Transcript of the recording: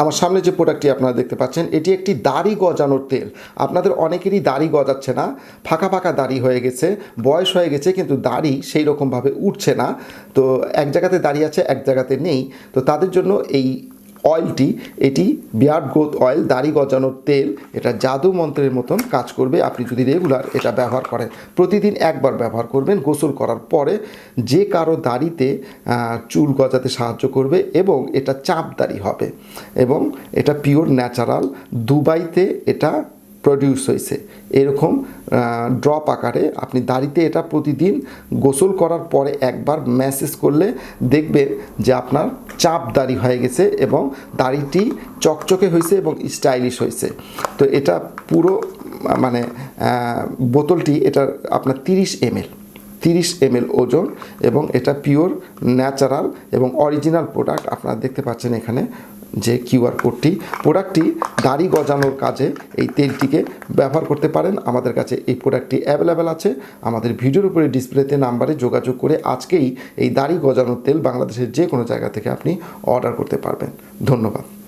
আমার সামনে যে প্রোডাক্টটি আপনারা দেখতে পাচ্ছেন, এটি একটি দাড়ি গজানোর তেল। আপনাদের অনেকেরই দাড়ি গজাচ্ছে না, ফাঁকা ফাঁকা দাড়ি হয়ে গেছে, বয়স হয়ে গেছে, কিন্তু দাড়ি সেই রকমভাবে উঠছে না। তো এক জায়গাতে দাঁড়িয়ে আছে, এক জায়গাতে নেই। তো তাদের জন্য এই অয়েলটি এটি বিয়ার্ড গ্রোথ অয়েল দাড়ি গজানোর তেল, এটা জাদু মন্ত্রের মতন কাজ করবে। আপনি যদি রেগুলার এটা ব্যবহার করেন, প্রতিদিন একবার ব্যবহার করবেন, গোসল করার পরে যে কারও দাড়িতে চুল গজাতে সাহায্য করবে এবং এটা চাপ দাড়ি হবে এবং এটা পিওর ন্যাচারাল দুবাইতে এটা প্রডিউস হয়েছে। এরকম ড্রপ আকারে আপনি দাড়িতে এটা প্রতিদিন গোসল করার পরে একবার ম্যাসেজ করলে দেখবেন যে আপনার চাপ দাড়ি হয়ে গেছে এবং দাড়িটি চকচকে হয়েছে এবং স্টাইলিশ হয়েছে। তো এটা পুরো মানে বোতলটি এটা আপনার তিরিশ এমএল তিরিশ এমএল ওজন এবং এটা পিওর ন্যাচারাল এবং অরিজিনাল প্রোডাক্ট আপনারা দেখতে পাচ্ছেন এখানে। যে কিউআর কোডটি, প্রোডাক্টটি দাড়ি গজানোর কাজে এই তেলটিকে ব্যবহার করতে পারেন। আমাদের কাছে এই প্রোডাক্টটি অ্যাভেলেবেল আছে। আমাদের ভিডিওর উপরে ডিসপ্লেতে নাম্বারে যোগাযোগ করে আজকেই এই দাড়ি গজানোর তেল বাংলাদেশের যে কোনো জায়গা থেকে আপনি অর্ডার করতে পারবেন। ধন্যবাদ।